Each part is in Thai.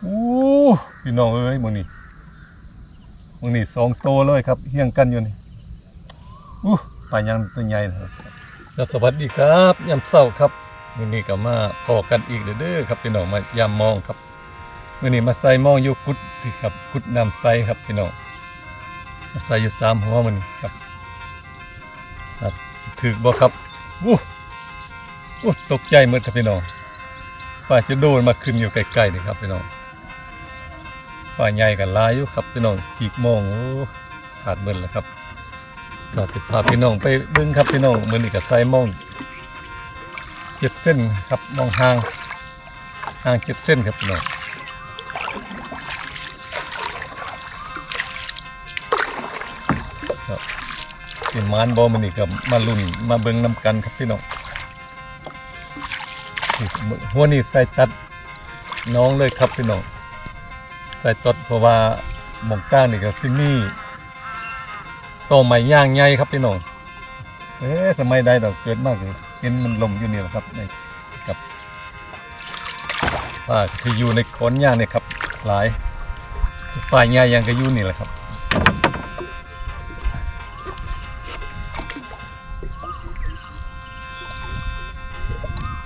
โอ้พี่น้องเอ้ยมึงนี่มึงนี่สองโตเลยครับเฮี้ยงกันอยู่นี่อู้ปลายังตัวใหญ่นะครับแล้วสวัสดีครับยามเช้าครับมือนี้ก็มาพอกันอีกเด้อครับพี่น้องมายามองครับมือนี้มาใส่มองอยู่กุดที่ครับกุดน้ำใสครับพี่น้องมาใส่อยู่สามหัวมันครับครับสิถึกบ่ครับอู้อู้ตกใจหมดครับพี่น้องป่าจะโดนมาขึ้นอยู่ใกล้ๆนี่ครับพี่น้อง ป่าใหญ่กันลายอยู่ครับพี่น้องสีกมองโอ้ขาดเบิ่นแล้วครับก็จะพาพี่น้องไปเบิ่งครับพี่น้องมือนี่กับไซมองเจ็ดเส้นครับมองห่างห่างเจ็ดเส้นครับพี่น้องสิมานบอมันนี่กับมาลุ่นมาเบิ่งน้ำกันครับพี่น้องหัวนี่ใส่ตัดน้องเลยครับพี่น้อง ส่ตดเพราะว่าหมองก้างนี่ก็ซิมี่โตใหม่ย่างใหญ่ครับพี่น้องเอ๊ะสมัยใดเราเกิดมากเลยเห็นมันลมอยู่นี่แหละครับในกับป่าที่อยู่ในขนย่างเนี่ยครับ หลายป่าใหญ่ยังก็อยู่นี่แหละครับ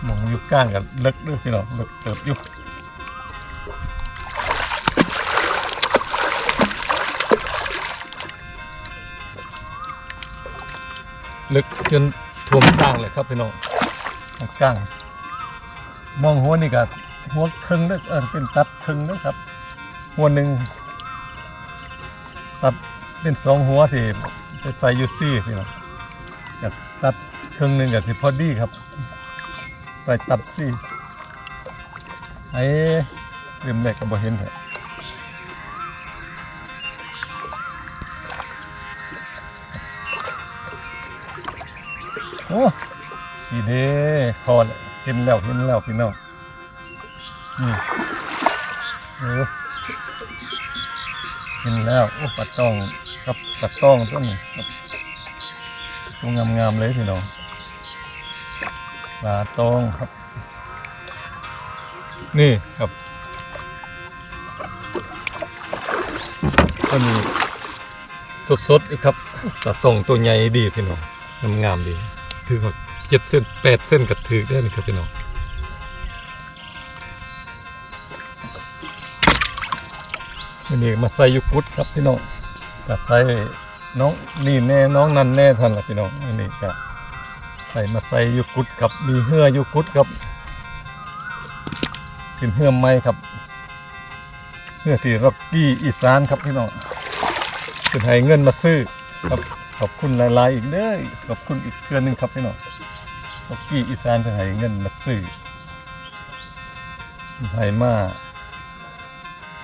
มองอยู่ก้างกันเลิกด้วยพี่น้องเลิกเติบอยู่ ลึกจนท่วมก้างเลยครับพี่น้องก้าง มองหัวนี่ก็หัวครึ่งเด้อเออเป็นตัดครึ่งเด้อครับ หัวหนึ่งตัดเป็นสองหัวที่ใส่ยูซี่พี่น้องอยากตัดครึ่งหนึ่งกับที่พอดีครับใส่ตัดสิไอ้เริ่มแรกก็บ่เห็นแหละ โอ้ดีเด้พอเห็นแล้วเห็นแล้วพี่น้องนี่โอ้เห็นแล้วโอ้ปลาตองกับปลาตองต้นนี้ตัวงามๆเลยพี่น้องปลาตองครับ นี่ครับก็มีสดๆอีกครับปลาตองตัวใหญ่ดีพี่น้องงามๆดี ถือว่าเจ็ดเส้นแปดเส้นกับถือได้นี่ครับพี่น้องวันนี้มาใส่ยุกุดครับพี่น้องกับใส่น้องนี่แน่น้องนั่นแน่ท่านละพี่น้องอันนี้ก็ใส่มาใส่ยูกุดครับมีเหือยูกุดครับเป็นเหือไม้ครับเหือที่ร็อกกี้อีสานครับพี่น้องเป็นให้เงินมาซื้อครับ ขอบคุณหลาย ๆ อีกเด้อขอบคุณอีกเครือนหนึ่งครับพี่น้องร็อกกี้อีสานเป็นให้เงินมาซื้อเป็นให้มา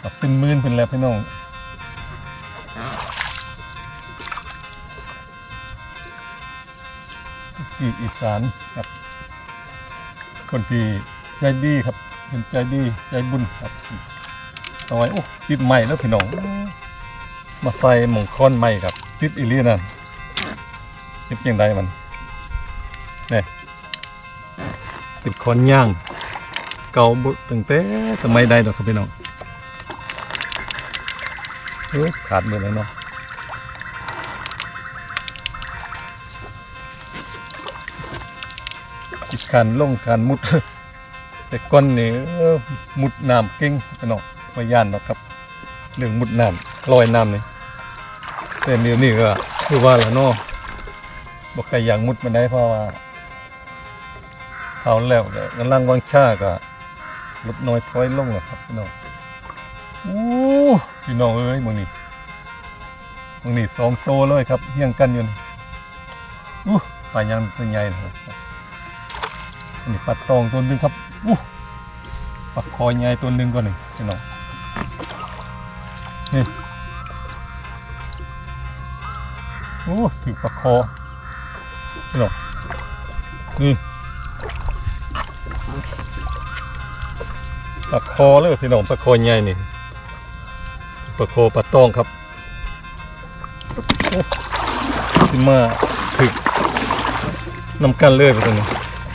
ครับเป็นหมื่นเป็นแล้วพี่น้องที่อีสานครับ คนที่ใจดีครับเป็นใจดีใจบุญครับเอาไว้โอ้ติดใหม่แล้วพี่น้องมาใส่หมงค้อนใหม่ครับ ติดอีเลียนั่น ติดยังไงมันเนี่ยติดค้อนย่าง เก่าบุตั้งแต่สมัยใดดอกครับพี่น้องเอ้ยขาดหมดแล้วเนาะอีกการลงการมุด แต่ก้อนนี่เออมุดน้ำเก่งพี่น้องไม่ย่านหรอกครับ เรื่องมุดน้ำลอยน้ำนี่แต่เดี๋ยวนี้ก็คือว่าละเนาะ บอกใครอยากมุดมาได้เพราะว่าเขาแล้วก็กำลังวางชาก็ลดน้อยถอยลงแล้วครับพี่น้องโอ้พี่น้องเอ้ยมึงนี่มึงนี่สองโตเลยครับเฮียงกันอยู่นี่อู้ปลายังตัวใหญ่นะครับอันนี้ปลาตองตัวหนึ่งครับอู้ปลาคอยใหญ่ตัวหนึ่งก่อนหนึ่งพี่น้องนี่โอ้ถือปลาคอ พี่น้องนี่ปลาคอเลยพี่น้องปลาคอใหญ่นี่ปลาคอปลาตองครับโอ้ขึ้นมาถึกน้ำกันเลยไปตรงนี้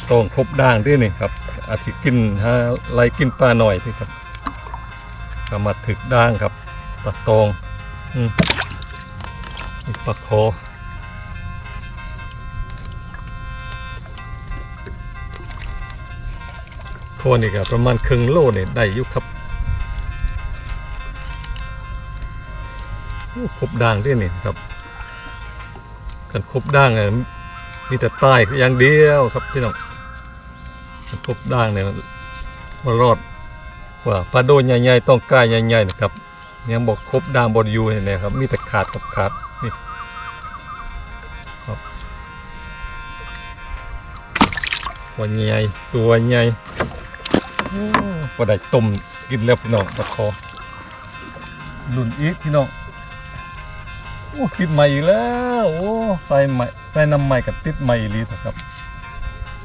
ตองครบด่างด้วยนี่ครับ อาจจะกินฮะไล่กินปลาหน่อยพี่ครับก็มาถึกด่างครับปลาตองอืมปลาคอ โคนี่ก็ประมาณครึ่งโลเนี่ยได้อยู่ครับโอ้ครบด่างด้วยนี่ครับกันครบด่างอะมีแต่ใต้อย่างเดียวครับพี่น้องกันครบด่างเนี่ยมารอดว่าปลาโดนใหญ่ๆต้องกล้าใหญ่ๆนะครับยังบอกครบด่ามบอดยูเนี่ยนะครับมีแต่ขาดกับขาดนี่ครับตัวใหญ่ตัวใหญ่ โอ้พอได้ต้มกินแล้วพี่น้องตะคอลุนอีกพี่น้องโอ้ติดใหม่อีกแล้วโอ้ใส่ใหม่ใส่น้ำใหม่กับติดใหม่อีหลีนะครับ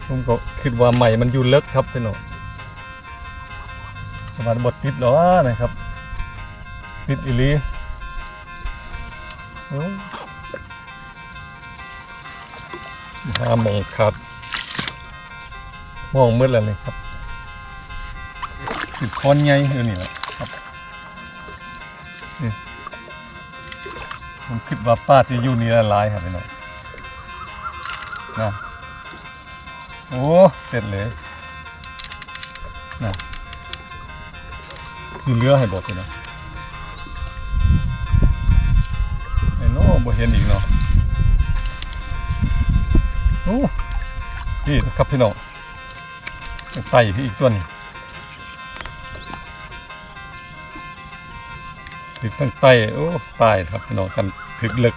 ผมก็คิดว่าใหม่มันอยู่เลิกครับพี่น้องประมาบทติดหรอนะครับ ติดอีลีโอ้ามองขาดมองมืดแล้วนี่ครับ ติดคนใหญ่อยู่นี่แหละครับนี่ผมคิดว่าป้าที่อยู่นี่ละลายครับพี่น้องนะโอ้เสร็จเลยนะคือเรือให้บอกเลยนะไอ้โน่บ่เห็นอีกเนาะโอ้นี่ครับพี่น้องไต่ที่อีกตัวหนึ งติดตั้งไต่โอ้ตายครับพี่น้องกันถึกเลึก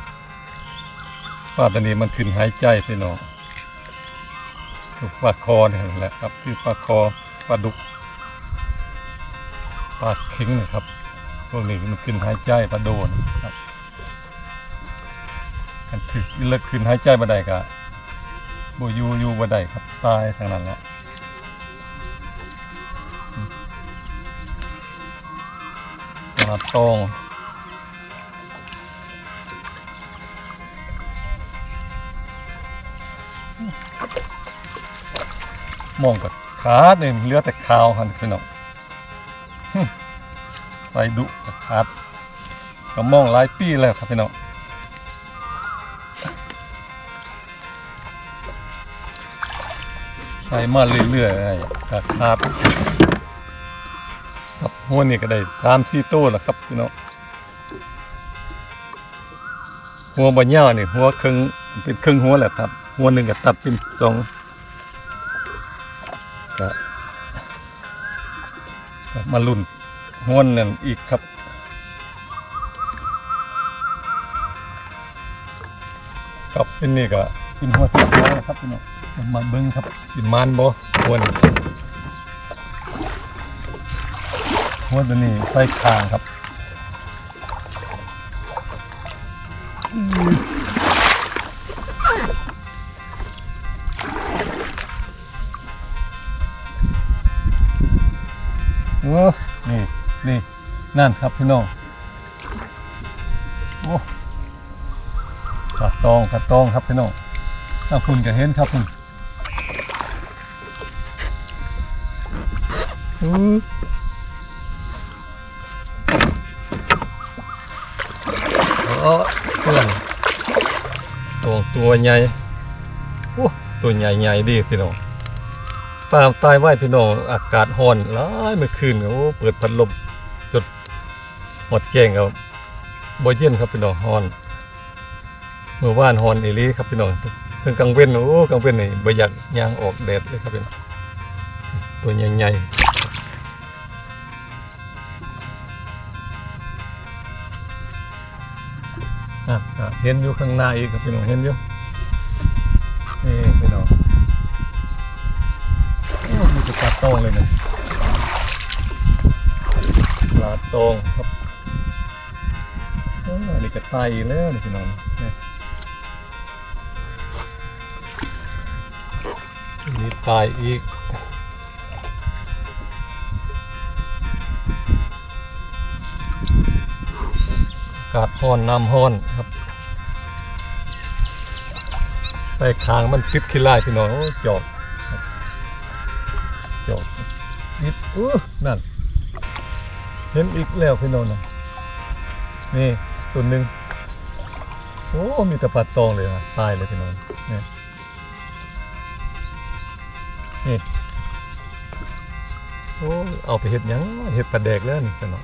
ป้าตอนนี้มันขึ้นหายใจพี่น้องคือปลาคอนี่แหละครับ คือปลาคอปลาดุกปลาเข็งนะครับพวกนี้มันขึ้นหายใจปลาโดนครับกันถึกเลิกขึ้นหายใจบ่ได้กะบ่อยู่อยู่บ่ได้ครับตายทางนั้นแหละ ปลาตองมองกับขาเนี่ยเหลือแต่ขาวหันพี่น้องใส่ดุครับก็มองหลายปีแล้วครับพี่น้องใส่มาเรื่อยๆครับครับครับ หัวนี่ก็ได้สามสี่ตัวแล้วครับพี่น้องหัวบะย่านี่หัวครึ่งเป็นครึ่งหัวแหละครับ หัวหนึ่งก็ตัดเป็นสองก็มาลุ่นห้วนั่นอีกครับครับเป็นนี่ก็กินหัวที่สองครับพี่น้องมาเบิ้งครับสิมานบ่ห้วน หัวตัวนี้ใส่คางครับโอ้นี่นี่นั่นครับพี่น้องโอ้ปลาตองปลาตองครับพี่น้องถ้าคุณก็เห็นครับคุณอู้โอ้เพื่อนตัวตัวใหญ่โอ้ตัวใหญ่ใหญ่ดีพี่น้องตามตายไหวพี่น้องอากาศร้อนหลายเมื่อคืนโอ้เปิดพัดลมจดหมดแจ้งครับบ่เย็นครับพี่น้องร้อน เมื่อวานร้อนอีลีครับพี่น้องถึงกลางเว้นโอ้กลางเว้นนี่บ่อยากยางออกแดดเลยครับพี่น้องตัวใหญ่ๆ อะอะเห็นอยู่ข้างหน้าอีกครับพี่น้องเห็นอยู่นี่พี่น้องโอ้มีแต่ปลาตองเลยนะปลาตองครับอนี่ก็ตายแล้วนี่พี่น้องเนี่ยอันนี้ตายอีกากาศห้อนน้ำห้อนครับใส่คางมันติดขี้ไล่พี่น้องโอ้จอบจบนิดอู้นั่น เห็นอีกแล้วพี่น้องนะนี่ตัวหนึ่งโอ้มีแต่ปลาตองเลยอะตายเลยพี่น้องนี่นี่โอ้เอาไปเห็ดยังเห็ดปลาแดกแล้วนี่พี่น้อง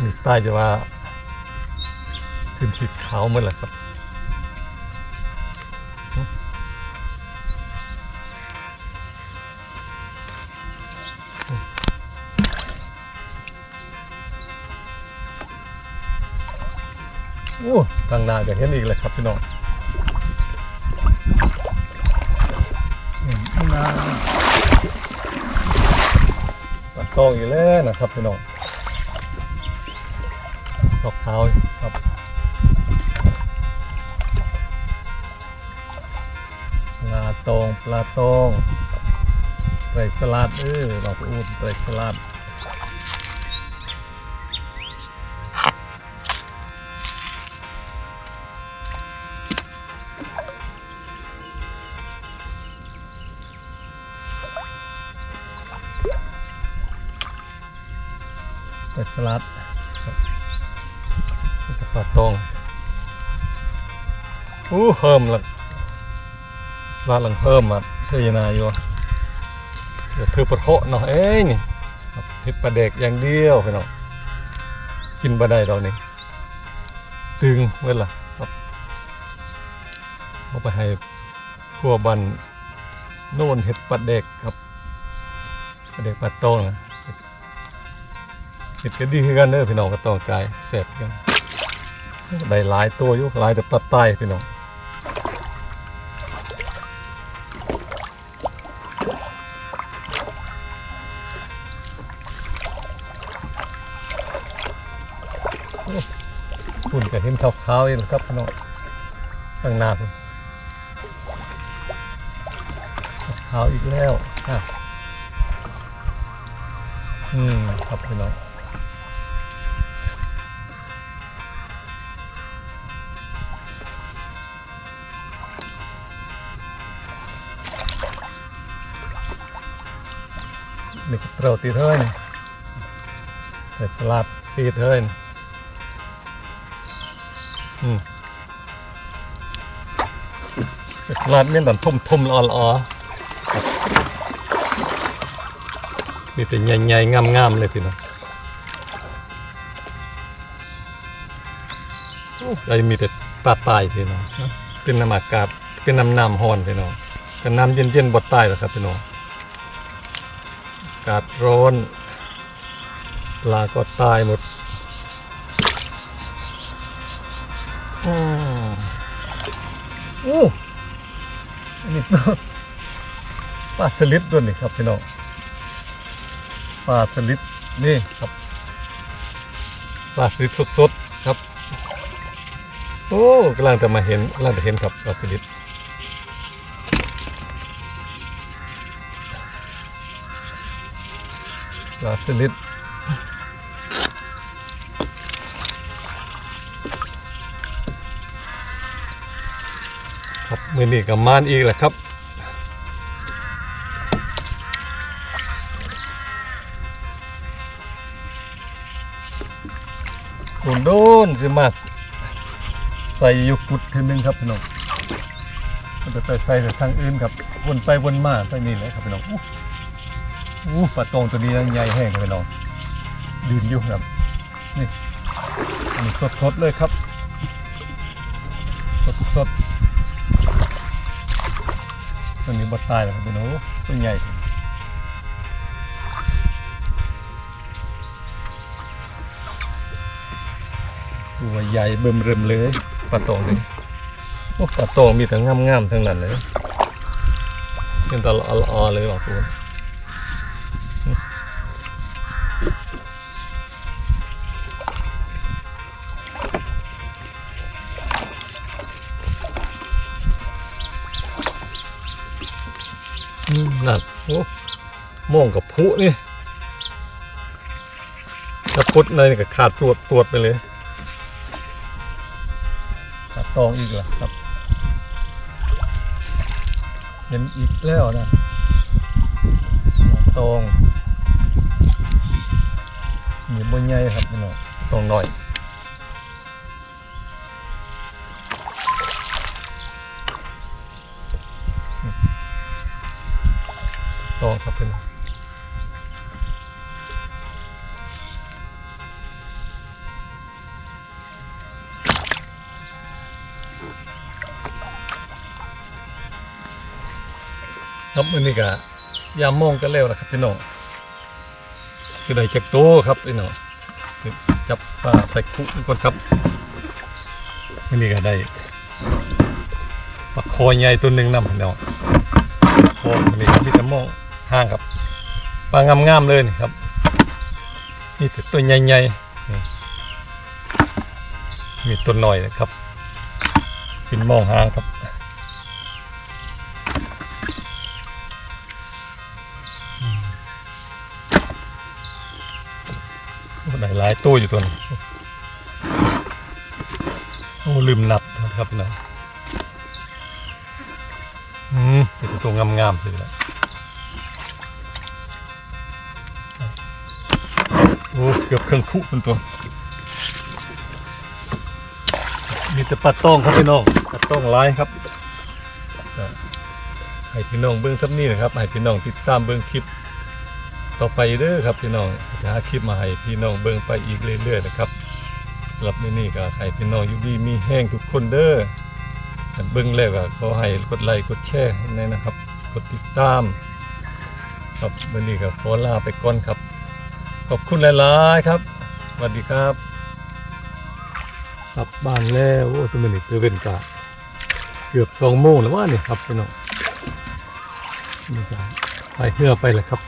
นี่ใต้จะว่า ขึ้นสีขาวหมันแหละครับโอ้ทางนาจะเห็นอีกเลยครับพี่น้องอืมข้างนาตัดตองอีกแล้วนะครับพี่น้อง อกขาวครับงาตองปลาตองไตรสลัดเออดอกอูดไตรสลัดเป็ดสลัด นี่ก็ปลาตองอู้เฮิมละลาดหลังเฮิมมาเทยนาอยู่เดี๋ยวเธอประโคเนาะเอ้ยนี่ครับเห็ดปลาเด็กอย่างเดียวพี่น้องกินบะได้เรานี่ตึงเว้ยล่ะเอาไปให้พวกบันโน่นเห็ดปลาเด็กครับปลาเด็กปลาตองนะเห็ดก็ดีคือกันเด้อพี่น้องก็ต้องกายแสบกัน ได้หลายตัวอยู่หลายแต่ปลาใต้พี่น้องคุณก็เห็นขาวๆเองครับพี่น้องตั้งนาพุ่นขาวอีกแล้วอะอืมครับพี่น้อง นี่ก็เตาตีเท่านี่แต่สลัดตีเท่านี่อืมสลัดเนี่ยตอนทุ่มทุ่มอ่อนๆมีแต่ใหญ่ๆงามๆเลยพี่น้องโอ้มีแต่ปลาตายพี่น้องเป็นน้ำอากาศเป็นน้ำน้ำฮ้อนพี่น้องเป็นน้ำเย็นๆบดตายหรอครับพี่น้องากาศร้อน ปลาก็ตายหมดอืมอู้อันนี้ปลาสลิดตัวนี้ครับพี่น้องปลาสลิดนี่ครับปลาสลิดสดๆครับ โอ้กำลังจะมาเห็นกำลังจะเห็นครับปลาสลิด ปลาสลิดครับมือนี้กับมานอีกแหละครับโดนโดนสิมาใส่ยุกุดทีนึงครับพี่น้องมันจะไปใส่แต่ทางอื่นครับวนไปวนมาไปนี่เลยครับพี่น้อง อู้อู้ปลาตองตัวนี้ยังใหญ่แห้งครับพี่น้องดินอยู่ครับ นี่นนี้สดๆเลยครับสดสดๆตัวนี้บดตายแล้วครับพี่น้องตัวใหญ่ตัวใหญ่เบิ่มเริ่มเลยปลาตองนี่โอ้ปลาตองมีแต่งามๆทั้งนั้นเลยเป็นตลอดๆเลยบอกคุณ นั่นโอ้ม่วงกับผู้นี่ถ้าพุดในกับขาดตรวจตรวจไปเลยตัดตองอีกเหรอครับ เห็นอีกแล้วนะตองมีบนใหญ่ครับพี่น้องตองหน่อย ต่อครับพี่น้องครับมื้อนี้ก็ยามโมงกันแล้วนะครับพี่น้องคือได้จากโตครับพี่น้องจับปลาใส่คุกก่อนครับวันนี้ก็ได้ปลาคอใหญ่ตัวหนึ่งนำพี่น้องคอวันนี้ครับพี่จะมองางครับปลางามๆเลยครับนี่ต่ตัวใหญ่ๆมีตัวหน่อยนะครับ เป็นมองหางครับได้หลายตู้อยู่ตัวนี้โอ้ลืมนับนะครับพี่น้องอืมเป็นตัวงามๆเลยละ เกือบเครื่องคุเป็นตัว มีแต่ปลาต้องครับพี่น้องปลาต้องร้ายครับก็ให้พี่น้องเบิ้งซับนี่นะครับให้พี่น้องติดตามเบิ้งคลิปต่อไปเด้อครับพี่น้องจะหาคลิปมาให้พี่น้องเบิ่งไปอีกเรื่อยๆนะครับสำหรับมื้อนี้ก็ให้พี่น้องอยู่ดีมีแห้งทุกคนเด้อถ้าเบิ่งแล้วก็ขอให้กดไลค์กดแชร์ให้แน่นะครับ กดติดตาม ครับมื้อนี้ก็ขอลาไปก่อนครับ ขอบคุณหลายๆครับสวัสดีครับกลับบ้านแล้วโอ้ตัวมื้อนี้เตอเวนกะเกือบสองโมงแล้วว่านี่ครับพี่น้องนี่ก็ไปเพื่อไปเลยครับ